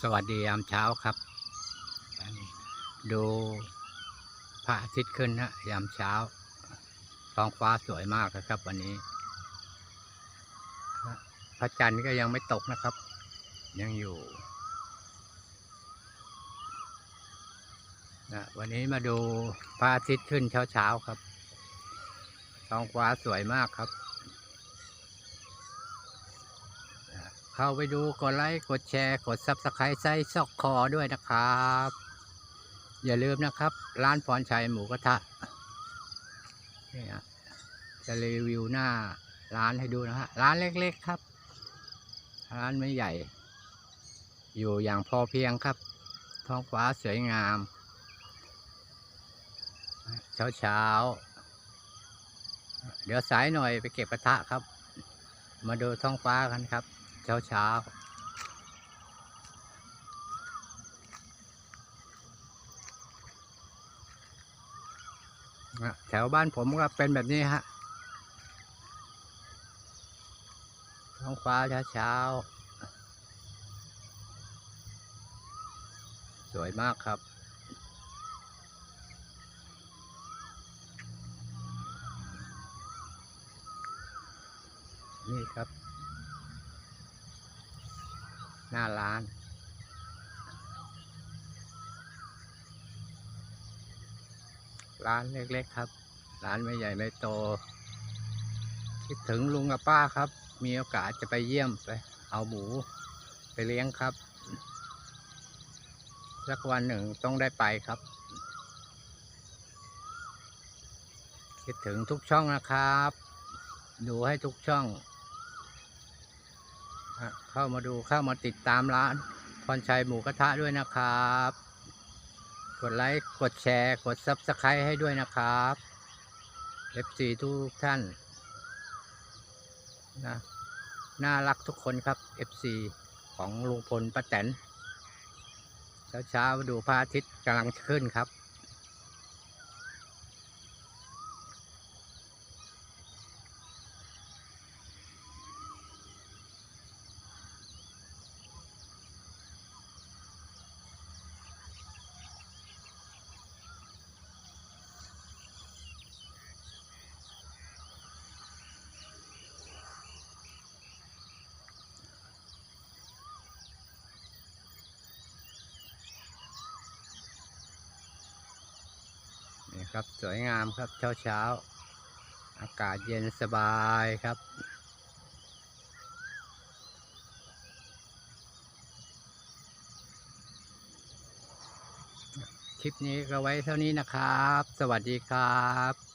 สวัสดียามเช้าครับ ดูพระอาทิตย์ขึ้นนะยามเช้า ท้องฟ้าสวยมากนะครับ วันนี้ พระจันทร์ก็ยังไม่ตกนะครับ ยังอยู่นะวันนี้มาดูพระอาทิตย์ขึ้นเช้าๆครับ ท้องฟ้าสวยมากครับ เข้าไปดูกดไลค์ กดแชร์ กดซับสไครต์ไส้ซอกคอด้วยนะครับ อย่าลืมนะครับ ร้านพรชัยหมูกระทะนี่ฮะจะรีวิวหน้าร้านให้ดูนะฮะ ร้านเล็กๆครับ ร้านไม่ใหญ่ อยู่อย่างพอเพียงครับ ท้องฟ้าสวยงาม เช้าๆเดี๋ยวสายหน่อยไปเก็บกระทะครับ มาดูท้องฟ้ากันครับ เช้าเช้าแถวบ้านผมก็เป็นแบบนี้ฮะท้องฟ้าเช้าเช้าสวยมากครับ นี่ครับ หน้าร้าน ร้านเล็กๆครับ ร้านไม่ใหญ่ไม่โต คิดถึงลุงกับป้าครับ มีโอกาสจะไปเยี่ยมไป เอาหมูไปเลี้ยงครับ สักวันหนึ่งต้องได้ไปครับ คิดถึงทุกช่องนะครับ ดูให้ทุกช่อง เข้ามาดูเข้ามาติดตามร้านพรชัยหมูกระทะด้วยนะครับ กดไลค์กดแชร์กดซับสไครต์ให้ด้วยนะครับ FC ทุกท่านนะน่ารักทุกคนครับ FC ของลุงพลป้าแตนเช้าๆมาดูพระอาทิตย์กำลังขึ้นครับ นี่ครับสวยงามครับเช้าเช้าอากาศเย็นสบายครับ คลิปนี้ก็ไว้เท่านี้นะครับ สวัสดีครับ